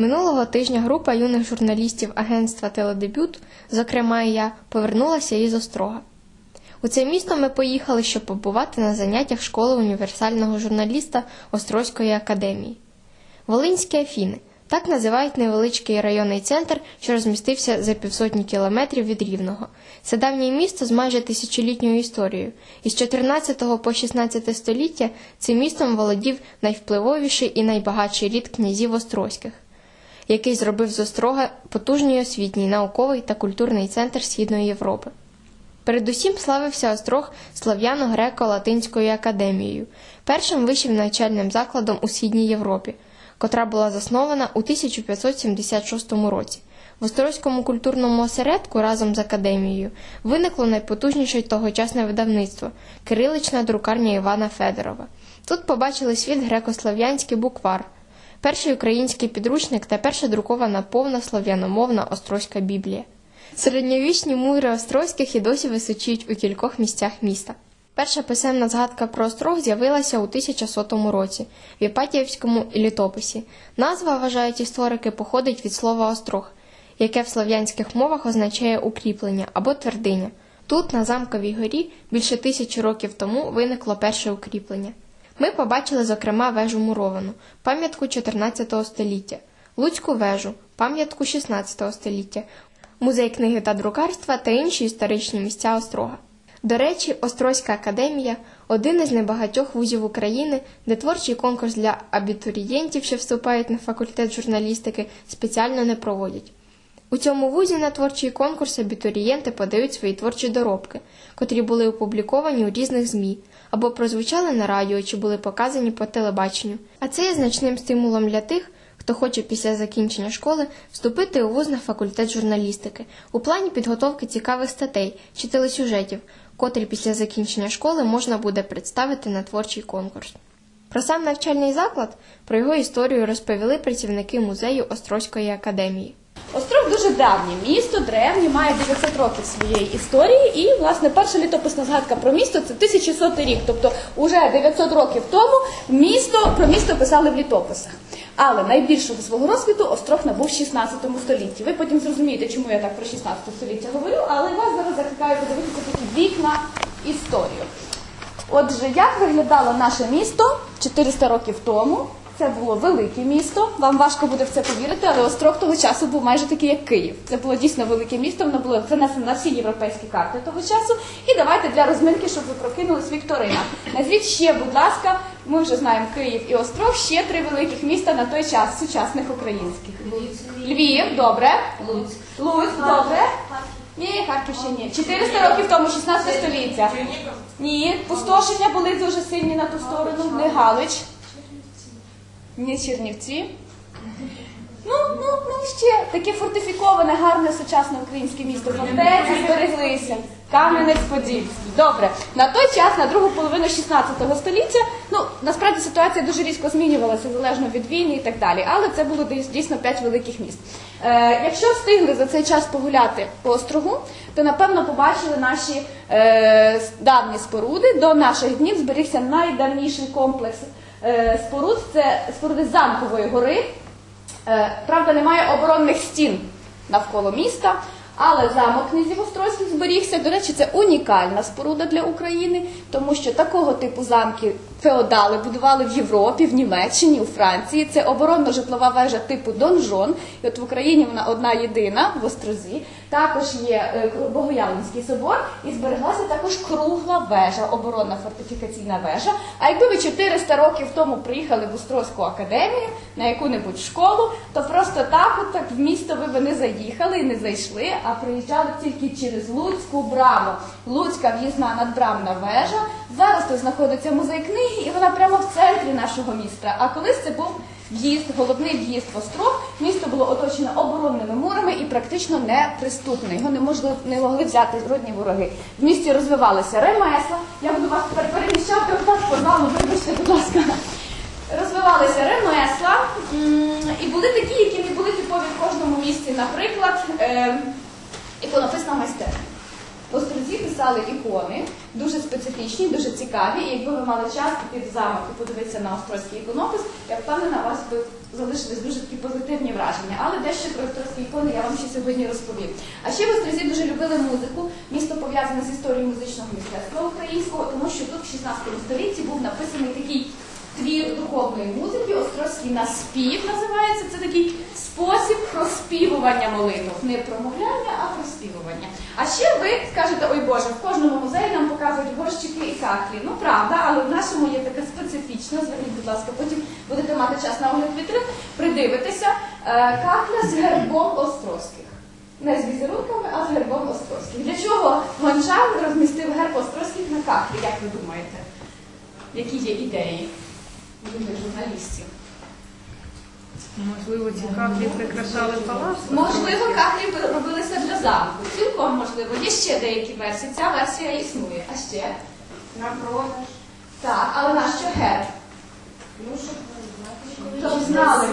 Минулого тижня група юних журналістів агентства Теледебют, зокрема і я, повернулася із Острога. У це місто ми поїхали, щоб побувати на заняттях школи універсального журналіста Острозької академії. Волинські Афіни так називають невеличкий районний центр, що розмістився за півсотні кілометрів від Рівного. Це давнє місто з майже тисячолітньою історією. Із 14 по 16 століття цим містом володів найвпливовіший і найбагатший рід князів Острозьких який зробив з Острога потужний освітній, науковий та культурний центр Східної Європи. Передусім славився Острог Слов'яно-Греко-Латинською академією, першим вищим навчальним закладом у Східній Європі, котра була заснована у 1576 році. В Острозькому культурному осередку разом з академією виникло найпотужніше тогочасне видавництво кирилична друкарня Івана Федорова. Тут побачили світ греко-слов'янський буквар, перший український підручник та перша друкована повна слов'яномовна Острозька Біблія. Середньовічні мури Острозьких і досі височують у кількох місцях міста. Перша писемна згадка про острог з'явилася у 1100 році в Іпатіївському літописі. Назва, вважають історики, походить від слова острог, яке в слов'янських мовах означає укріплення або твердиня. Тут, на замковій горі, більше тисячі років тому виникло перше укріплення. Ми побачили, зокрема, вежу муровану, пам'ятку 14 століття, Луцьку вежу, пам'ятку 16 століття, музей книги та друкарства та інші історичні місця Острога. До речі, Острозька академія один із небагатьох вузів України, де творчий конкурс для абітурієнтів, що вступають на факультет журналістики, спеціально не проводять. У цьому вузі на творчий конкурс абітурієнти подають свої творчі доробки, котрі були опубліковані у різних ЗМІ або прозвучали на радіо чи були показані по телебаченню. А це є значним стимулом для тих, хто хоче після закінчення школи вступити у вуз на факультет журналістики у плані підготовки цікавих статей чи телесюжетів, котрі після закінчення школи можна буде представити на творчий конкурс. Про сам навчальний заклад, про його історію розповіли працівники музею Острозької академії. Острог дуже давнє місто, древнє, має 900 років своєї історії. І, власне, перша літописна згадка про місто це 1100 рік. Тобто, уже 900 років тому місто про місто писали в літописах. Але найбільшого свого розквіту острог набув в 16 столітті. Ви потім зрозумієте, чому я так про 16 століття говорю, але вас зараз закликаю подивитися такі вікна історію. Отже, як виглядало наше місто 400 років тому? Це було велике місто. Вам важко буде в це повірити, але острог того часу був майже такий, як Київ. Це було дійсно велике місто. Воно було занесено на всі європейські карти того часу. І давайте для розминки, щоб ви прокинулись Вікторина. Назвіть ще, будь ласка, ми вже знаємо Київ і Острог. Ще три великих міста на той час сучасних українських. Львів, добре. Луцьк. Луцьк, добре. Ні, Харків ще ні. 400 років тому, 16 століття. Ні, пустошення були дуже сильні на ту сторону. Не Галич. Ні, Чернівці. Ну, ну, ну ще таке фортифіковане, гарне сучасне українське місто. Фортеці збереглися. Кам'янець-Подільський. Добре. На той час, на другу половину 16 століття, ну насправді ситуація дуже різко змінювалася залежно від війни і так далі. Але це було дійсно п'ять великих міст. Е, якщо встигли за цей час погуляти по острогу, то напевно побачили наші е, давні споруди. До наших днів зберігся найдавніший комплекс е, споруд. Це споруди замкової гори. Е, Правда, немає оборонних стін навколо міста, але замок князів Острозьких зберігся. До речі, це унікальна споруда для України, тому що такого типу замки феодали будували в Європі, в Німеччині, у Франції. Це оборонно-житлова вежа типу донжон. І от в Україні вона одна єдина в Острозі. Також є е, Богоявленський собор, і збереглася також кругла вежа, оборонна фортифікаційна вежа. А якби ви 400 років тому приїхали в Острозьку академію на яку-небудь школу, то просто так, от так в місто ви би не заїхали і не зайшли, а приїжджали тільки через Луцьку браму. Луцька в'їзна надбрамна вежа. Зараз тут знаходиться музей книги, і вона прямо в центрі нашого міста. А колись це був в'їзд, головний в'їзд в Острог. Місто було оточено оборонними мурами і практично неприступне. Його не можливо не могли взяти жодні вороги. В місті розвивалися ремесла. Я буду вас тепер переміщати отак по залу, вибачте, будь ласка. Розвивалися ремесла і були такі, які не були типові в кожному місті. Наприклад, іконописна майстерня. Писали ікони, дуже специфічні, дуже цікаві. І якби ви мали час піти в замок і подивитися на острозький іконопис, я впевнена, у вас би залишились дуже такі позитивні враження. Але дещо про острозькі ікони я вам ще сьогодні розповім. А ще в Острозі дуже любили музику. Місто пов'язане з історією музичного мистецтва українського, тому що тут в 16 столітті був написаний такий твір духовної музики, Острозький наспів називається. Це такий спосіб проспівування молитв. Не промовляння, а проспівування. А ще ви скажете, ой Боже, в кожному музеї нам показують горщики і кахлі. Ну правда, але в нашому є така специфічна. Зверніть, будь ласка, потім будете мати час на огляд вітрин, придивитися. Е, Кахля з гербом Острозьких. Не з візерунками, а з гербом Острозьких. Для чого гончар розмістив герб Острозьких на кахлі, як ви думаєте? Які є ідеї? Любих журналістів. Можливо, ці каплі прикрашали палац? Можливо, каплі робилися для замку. Цілком можливо. Є ще деякі версії. Ця версія існує. А ще? На продаж. Так, але на що герб? Ну, щоб Щоб знали.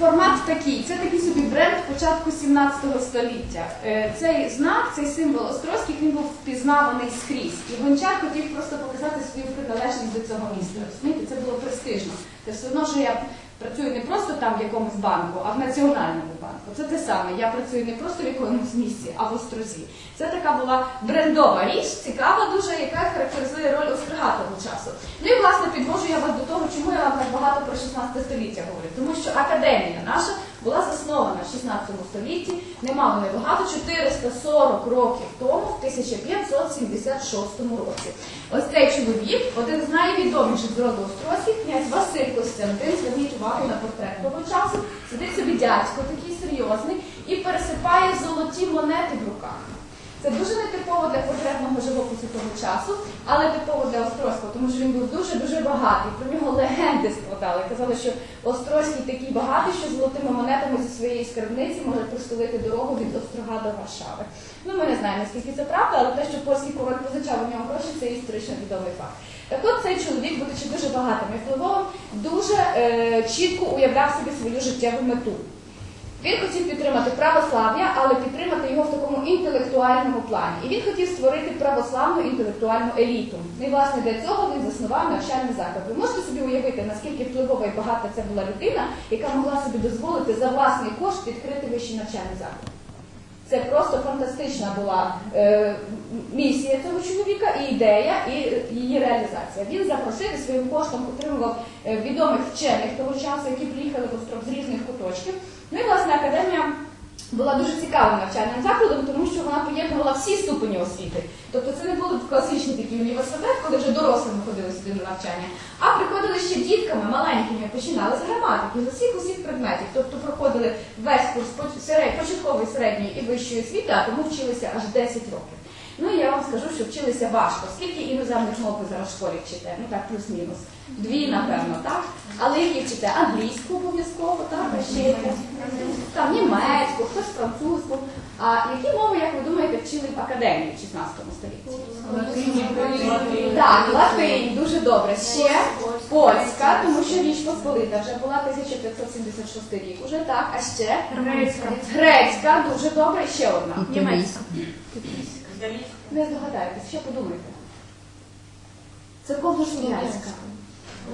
Формат такий, це такий собі бренд початку 17 століття. Е, цей знак, цей символ Острозьких, він був впізнаваний скрізь. І гончар хотів просто показати свою приналежність до цього міста. Розумієте, це було престижно. Це все одно, що я працюю не просто там в якомусь банку, а в національному. Це те саме. Я працюю не просто в якомусь місці, а в Острозі. Це така була брендова річ, цікава дуже, яка характеризує роль Острога того часу. Ну і власне підвожу я вас до того, чому я вам так багато про 16 століття говорю. Тому що академія наша була заснована в 16 столітті, немало небагато, 440 років тому, в 1576 році. Ось чоловік, один з найвідоміших з роду Острозьких, князь Василь Костянтин, зверніть увагу на портрет того часу, сидить собі дядько такий серйозний і пересипає золоті монети в руках. Це дуже нетипово для портретного живопису того часу, але типово для Острозького, тому що він був дуже-дуже багатий. Про нього легенди складали. Казали, що Острозький такий багатий, що золотими монетами зі своєї скарбниці може простелити дорогу від Острога до Варшави. Ну, ми не знаємо, наскільки це правда, але те, що польський король позичав у нього гроші, це історично відомий факт. Так от цей чоловік, будучи дуже багатим і впливовим, дуже е, чітко уявляв собі свою життєву мету. Він хотів підтримати православ'я, але підтримати інтелектуальному плані. І він хотів створити православну інтелектуальну еліту. І власне для цього він заснував навчальний заклад. Ви можете собі уявити, наскільки впливова і багата це була людина, яка могла собі дозволити за власний кошт відкрити вищий навчальний заклад. Це просто фантастична була е, місія цього чоловіка, і ідея, і її реалізація. Він запросив своїм коштом отримував е, відомих вчених того часу, які приїхали в з різних куточків. Ну і власне академія була дуже цікавим навчальним закладом, тому що вона поєднувала всі ступені освіти. Тобто це не був класичний такий університет, коли вже дорослими ходили сюди на навчання, а приходили ще дітками маленькими, починали з граматики, з усіх усіх предметів. Тобто проходили весь курс початкової, середньої і вищої освіти, а тому вчилися аж 10 років. Ну і я вам скажу, що вчилися важко. Скільки іноземних мов ви зараз в школі вчите? Ну так, плюс-мінус. Дві, напевно, так? Але які вчите? Англійську обов'язково, так? А ще? Там німецьку, хтось французьку. А які мови, як ви думаєте, вчили в академії в 16 столітті? Так, латинь, дуже добре. Ще польська, тому що річ Посполита вже була 1576 рік. Уже так, а ще Грецька. грецька, дуже добре. І ще одна. Німецька. Не здогадаєтесь, що подумайте? Церковно-слов'янська.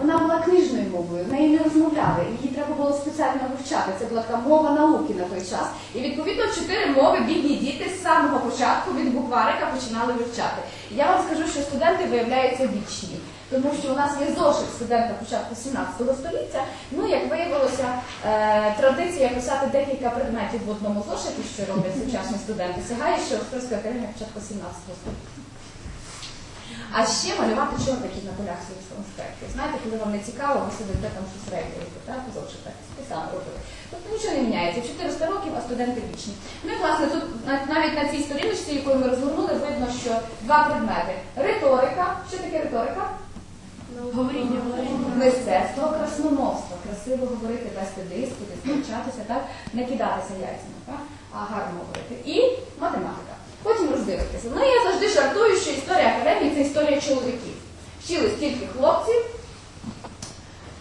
Вона була книжною мовою, в неї не розмовляли, її треба було спеціально вивчати. Це була така мова науки на той час. І відповідно чотири мови бідні діти з самого початку від букварика починали вивчати. І я вам скажу, що студенти виявляються вічні. Тому що у нас є зошит студента початку 17 століття. Ну, як виявилося, е, традиція писати декілька предметів в одному зошиті, що роблять сучасні студенти, сягає ще Острозька академія початку 17 століття. А ще малювати чорники на полях своїх конспектів. Знаєте, коли вам не цікаво, ви сидите там щось рейдуєте, так, зошита. І саме робили. Тобто нічого не міняється. 400 років, а студенти вічні. Ну і власне тут навіть на цій сторіночці, яку ми розгорнули, видно, що два предмети. Риторика. Що таке риторика? Говоріння. Мистецтво красномовство. Красиво говорити, вести диспути, сперечатися, так? не кидатися яйцями, так? а гарно говорити. І математика. Потім роздивитися. Ну я завжди жартую, що історія академії це історія чоловіків. Вчились тільки хлопців,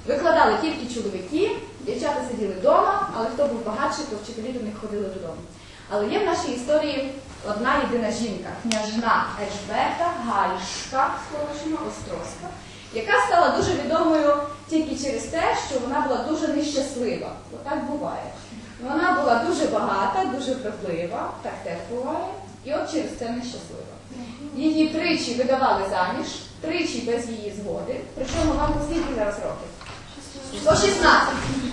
викладали тільки чоловіки, дівчата сиділи вдома, але хто був багатший, то вчителі до них ходили додому. Але є в нашій історії одна єдина жінка, княжна Ельжбета Гальшка, скорочено Острозька, яка стала дуже відомою тільки через те, що вона була дуже нещаслива. Бо так буває. Вона була дуже багата, дуже вродлива, так теж буває, і от через це нещаслива. Її тричі видавали заміж, тричі без її згоди. Причому вам скільки зараз років? По 16.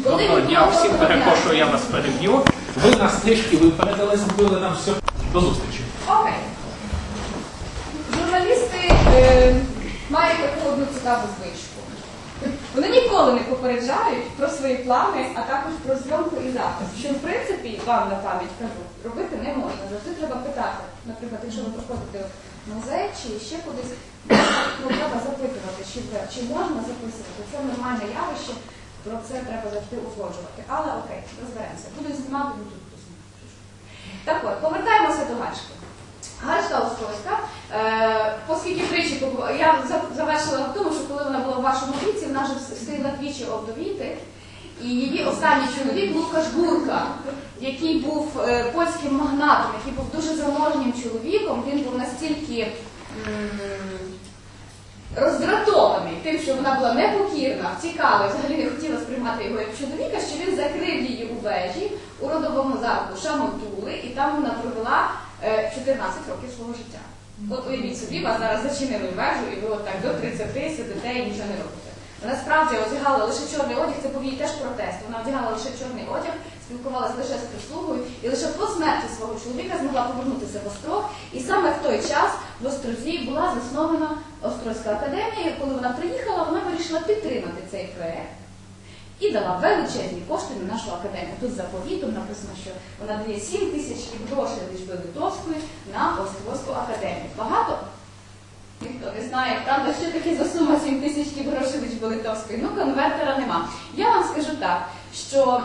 Доброго дня всім, перепрошую, я вас переб'ю. Ви нас трішки випередили, зробили нам все. До зустрічі. Окей. Журналісти е, мають таку одну цікаву звичку. Вони ніколи не попереджають про свої плани, а також про зйомку і запис. Що, в принципі, вам на пам'ять кажу, робити не можна. Завжди треба питати. Наприклад, якщо ви приходите в музей чи ще кудись, ну, треба запитувати, чи, чи можна записувати. Це нормальне явище, про це треба завжди узгоджувати. Але окей, розберемося. Буду знімати, тут знімати. Так от, повертаємося до Гальшки. Гальшка Острозька, е, оскільки тричі я завершила в тому, що коли вона була в вашому віці, вона вже встигла двічі овдовіти. І її останній чоловік Лукаш Гурка, який був е, польським магнатом, який був дуже заможнім чоловіком, він був настільки роздратований тим, що вона була непокірна, втікала, взагалі не хотіла сприймати його як чоловіка, що він закрив її у вежі у родовому замку Шамотули, і там вона провела 14 років свого життя. От уявіть собі, вас зараз зачинили в вежу, і ви от так до 30 сидите і нічого не робите. Вона справді одягала лише чорний одяг, це був її теж протест. Вона одягала лише чорний одяг, спілкувалася лише з прислугою, і лише по смерті свого чоловіка змогла повернутися в Острог. І саме в той час в Острозі була заснована Острозька академія. І Коли вона приїхала, вона вирішила підтримати цей проект і дала величезні кошти на нашу академію. Тут за повітом написано, що вона дає 7 тисяч грошей лічби Литовської на Острозьку академію. Багато? Ніхто не знає, правда, що таке за сума 7 тисяч грошей лічби Литовської. Ну, конвертера нема. Я вам скажу так, що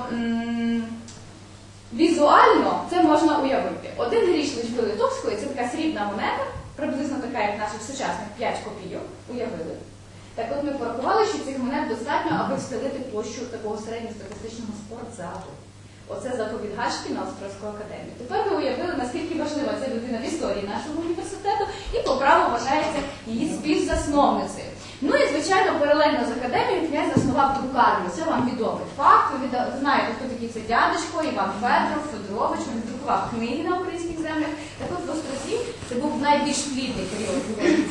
візуально це можна уявити. Один гріш лічби Литовської це така срібна монета, приблизно така, як наших сучасних 5 копійок, уявили. Так от ми порахували, що цих монет достатньо, аби встелити площу такого середньостатистичного спортзалу. Оце заповідь Гашки на Острозьку академію. Тепер ви уявили, наскільки важлива ця людина в історії нашого університету і по праву вважається її співзасновницею. Ну і звичайно, паралельно з академією князь заснував друкарню. Це вам відомий факт. Ви знаєте, хто такий це дядечко, Іван Федоров, Федорович. Він друкував книги на українських землях. Так от в Острозі це був найбільш плідний період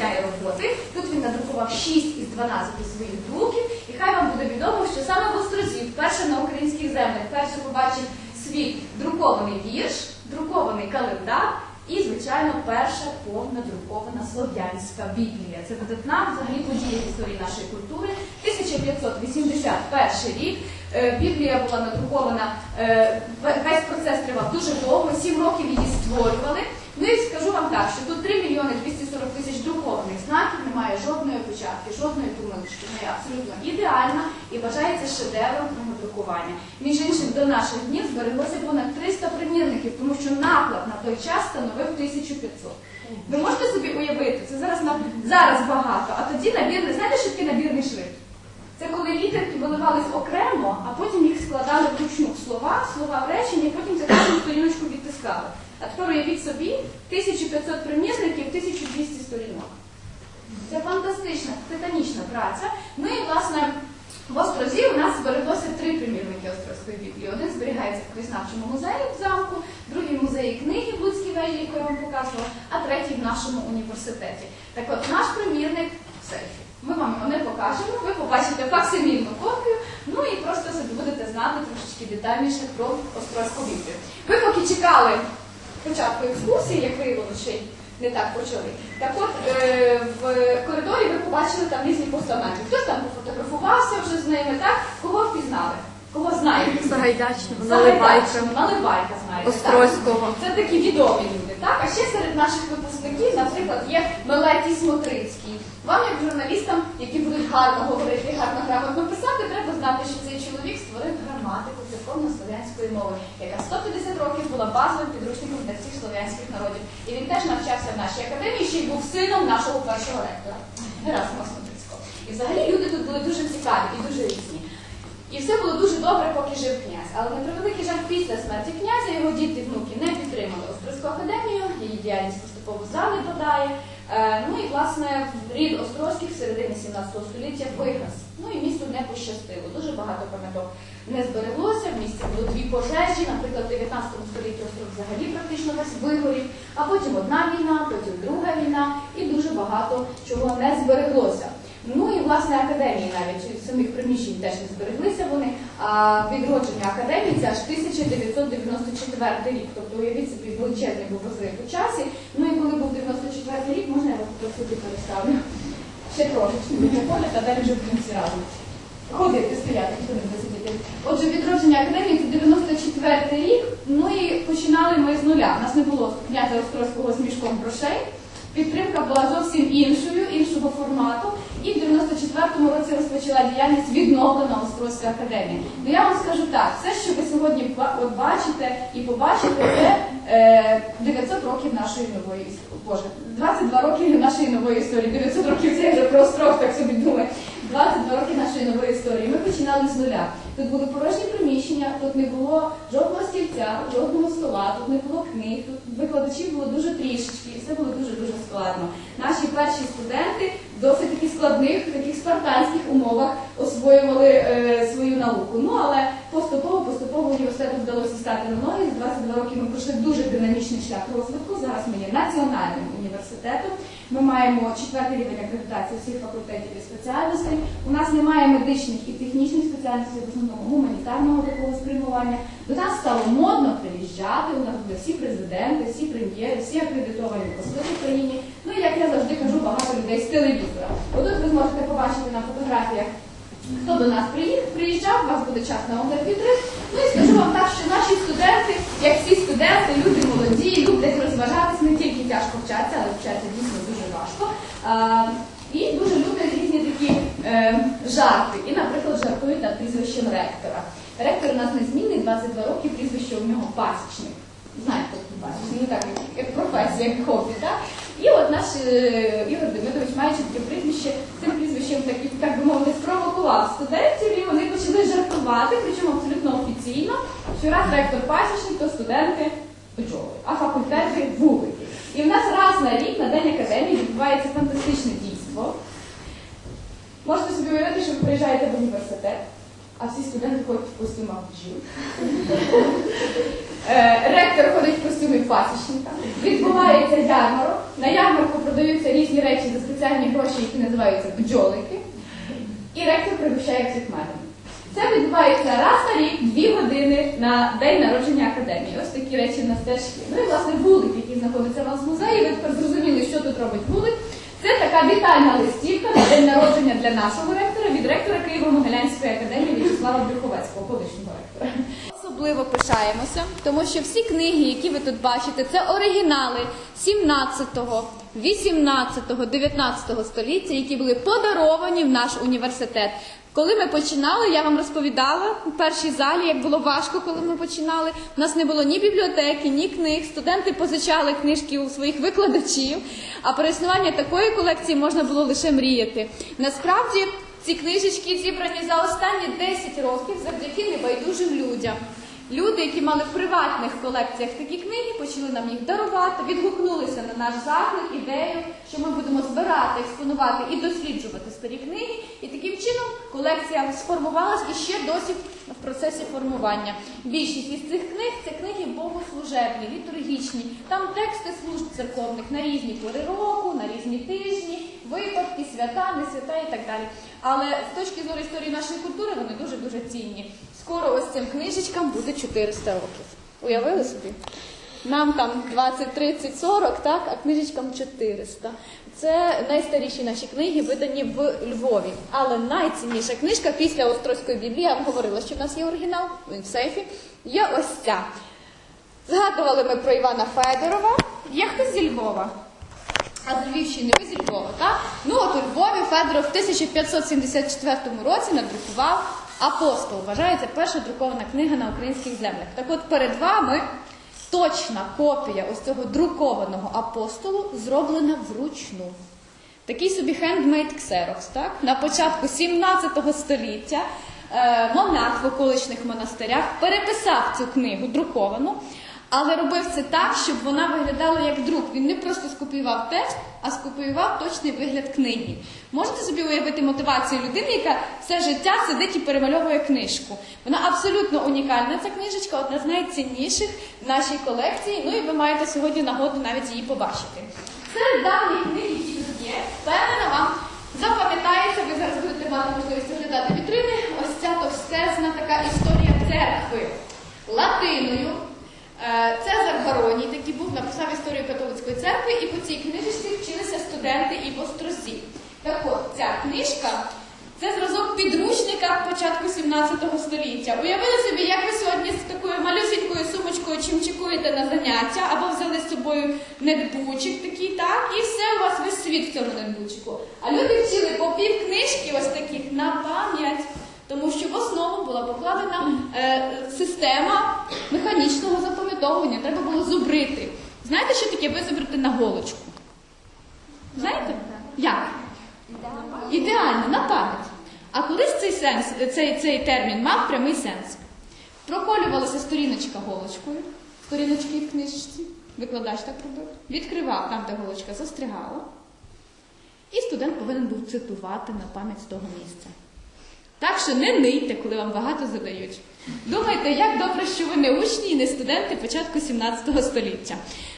його роботи. Тут він надрукував 6 із 12 своїх друків. І хай вам буде відомо, що саме в Острозі вперше на українських землях вперше побачив світ друкований вірш, друкований календар і, звичайно, перша повна друкована слов'янська Біблія. Це видатна взагалі подія в історії нашої культури. 1581 рік. Е, Біблія була надрукована, е, весь процес тривав дуже довго, сім років її створювали. Ну і скажу вам так, що тут 3 мільйони 240 тисяч друкованих знаків, немає жодної опечатки, жодної помилки. Вона є абсолютно ідеальна і вважається шедевром друкування. Між іншим, до наших днів збереглося понад 300 примірників, тому що наклад на той час становив 1500. Ви можете собі уявити, це зараз на зараз багато, а тоді набірний, знаєте, що таке набірний шрифт? Це коли літерки виливались окремо, а потім їх складали вручну в слова, слова в речення, і потім за кожну сторіночку відтискали. А тепер собі 1500 примірників, 1200 сторінок. Це фантастична, титанічна праця. Ну і, власне, в Острозі у нас збереглося три примірники Острозької Біблії. Один зберігається в краєзнавчому музеї в замку, другий в музеї книги в Луцькій вежі, яку я вам показувала, а третій в нашому університеті. Так от, наш примірник в сейфі. Ми вам його не покажемо, ви побачите факсимільну копію, ну і просто будете знати трошечки детальніше про Острозьку Біблію. Ви поки чекали початку екскурсії, як виявилося, не так почали. Так от е, в коридорі ви побачили там різні постаменти. Хтось там пофотографувався вже з ними, так? Кого впізнали? Кого знаєте? Сагайдачного, Наливайка. Наливайка знаєте. Острозького. Так? Це такі відомі люди, так? А ще серед наших випускників, наприклад, є Мелетій Смотрицький. Вам, як журналістам, які будуть гарно говорити, гарно грамотно писати, треба знати, що цей чоловік створив граматику церковно-слов'янської мови, яка 150 років була базовим підручником для всіх слов'янських народів. І він теж навчався в нашій академії, ще й був сином нашого першого ректора Герасима Смотрицького. І взагалі люди тут були дуже цікаві і дуже різні. І все було дуже добре, поки жив князь. Але на превеликий жаль, після смерті князя його діти внуки не. Підтримали Острозьку академію, її діяльність поступово зали подає. Е, Ну і власне рід Острозьких в середині 17 століття вигас. Ну і місту не пощастило. Дуже багато пам'яток не збереглося. В місті було дві пожежі. Наприклад, в 19 столітті остров взагалі практично весь вигорів, а потім одна війна, потім друга війна, і дуже багато чого не збереглося. Ну і власне академії навіть самих приміщень теж не збереглися вони. А відродження академії це аж 1994 рік. Тобто уявіть собі величезний був розрив у часі. Ну і коли був 94 рік, можна я вас трохи переставлю ще трошечки біля поля, та далі вже в кінці разом. Ходити, стояти, ніхто не буде сидіти. Отже, відродження академії це 94 рік. Ну і починали ми з нуля. У нас не було князя Острозького з мішком грошей. Підтримка була зовсім іншою, іншого формату. І в 94-му році розпочала діяльність відновлена Острозька академія. Ну я вам скажу так, все, що ви сьогодні от бачите і побачите, це е, 900 років нашої нової історії. Боже, 22 роки нашої нової історії. 900 років це я вже про остров, так собі думаю. 22 роки нашої нової історії. Ми починали з нуля. Тут були порожні приміщення, тут не було жодного стільця, жодного стола, тут не було книг, тут викладачів було дуже трішечки, і все було дуже-дуже складно. Наші перші студенти в досить таки складних, таких спартанських умовах освоювали е, свою науку. Ну але поступово, поступово університету вдалося стати на ноги. З 22 роки ми пройшли дуже динамічний шлях розвитку. Зараз ми є національним університетом. Ми маємо четвертий рівень акредитації всіх факультетів і спеціальностей. У нас немає медичних і технічних спеціальностей, в основному гуманітарного такого спрямування. До нас стало модно приїжджати. У нас були всі президенти, всі прем'єри, всі акредитовані посли в Україні. Ну і як я завжди кажу, багато людей з телевізора. Отут ви зможете побачити на фотографіях. Хто до нас приїхав, приїжджав, у вас буде час на огляд. Ну і скажу вам так, що наші студенти, як всі студенти, люди молоді, люблять розважатись, не тільки тяжко вчаться, але вчаться дійсно і дуже люблять різні такі е, жарти. І, наприклад, жартують над прізвищем ректора. Ректор у нас незмінний, 22 роки, прізвище у нього пасічник. Знаєте, пасічник? Ну так, як- професія, як хобі, так? І от наш е, Ігор Демидович, маючи таке прізвище, цим прізвищем так, так би мовити, спровокував студентів, і вони почали жартувати, причому абсолютно офіційно, що раз ректор пасічник, то студенти бджоли, а факультети вулики. І в нас раз на рік на День відбувається фантастичне дійство. Можете собі уявити, що ви приїжджаєте в університет, а всі студенти ходять в костюмах бджіл. Е, Ректор ходить в костюмі пасічника. Відбувається ярмарок. На ярмарку продаються різні речі за спеціальні гроші, які називаються бджолики. І ректор пригощає всіх медом. Це відбувається раз на рік, дві години на день народження академії. Ось такі речі в нас теж. Ну і власне вулик, який знаходиться у нас в музеї. Ви тепер зрозуміли, що тут робить вулик. Це така вітальна листівка на день народження для нашого ректора від ректора Києво-Могилянської академії В'ячеслава Брюховецького, колишнього ректора. Особливо пишаємося, тому що всі книги, які ви тут бачите, це оригінали 17-го, 18-го, 19-го століття, які були подаровані в наш університет. Коли ми починали, я вам розповідала у першій залі, як було важко, коли ми починали. У нас не було ні бібліотеки, ні книг. Студенти позичали книжки у своїх викладачів. А про існування такої колекції можна було лише мріяти. Насправді ці книжечки зібрані за останні 10 років завдяки небайдужим людям. Люди, які мали в приватних колекціях такі книги, почали нам їх дарувати, відгукнулися на наш заклик, ідею, що ми будемо збирати, експонувати і досліджувати старі книги. І таким чином колекція сформувалась і ще досі в процесі формування. Більшість із цих книг це книги богослужебні, літургічні. Там тексти служб церковних на різні пори року, на різні тижні, випадки, свята, не свята і так далі. Але з точки зору історії нашої культури вони дуже дуже цінні. Скоро ось цим книжечкам буде 400 років. Уявили собі? Нам там 20, 30, 40, так, а книжечкам 400. Це найстаріші наші книги, видані в Львові. Але найцінніша книжка після Острозької біблії, я вам говорила, що в нас є оригінал, він в сейфі, є ось ця. Згадували ми про Івана Федорова. Є хтось зі Львова? А з Львівщини ви зі Львова, так? Ну от у Львові Федоров в 1574 році надрукував Апостол. Вважається перша друкована книга на українських землях. Так от перед вами точна копія ось цього друкованого апостолу зроблена вручну. Такий собі хендмейд ксерокс, так? На початку 17 століття е, монах в околичних монастирях переписав цю книгу друковану, Але робив це так, щоб вона виглядала як друк. Він не просто скопіював текст, а скопіював точний вигляд книги. Можете собі уявити мотивацію людини, яка все життя сидить і перемальовує книжку. Вона абсолютно унікальна. Ця книжечка одна з найцінніших в нашій колекції. Ну і ви маєте сьогодні нагоду навіть її побачити. Серед давніх книг, які тут є, впевнена вам запам'ятається, ви зараз будете мати можливість оглядати вітрини. Ось ця товстезна така історія церкви латиною. Е, Цезар Бароній такий був, написав історію католицької церкви, і по цій книжці вчилися студенти і в Острозі. Так от, ця книжка це зразок підручника початку 17 століття. Уявили собі, як ви сьогодні з такою малюсінькою сумочкою чимчикуєте на заняття, або взяли з собою нетбучик такий, так, і все у вас весь світ в цьому нетбучику. А люди вчили по пів книжки ось таких на пам'ять. Тому що в основу була покладена е, система механічного запам'ятовування. Треба було зубрити. Знаєте, що таке визубрити на голочку? Знаєте? Як? Ідеально, на пам'ять. А колись цей сенс, цей, цей термін мав прямий сенс. Проколювалася сторіночка голочкою, сторіночки в книжечці, викладач так робив, відкривав там, де голочка застрягала, і студент повинен був цитувати на пам'ять з того місця. Так що не нийте, коли вам багато задають. Думайте, як добре, що ви не учні і не студенти початку 17 століття.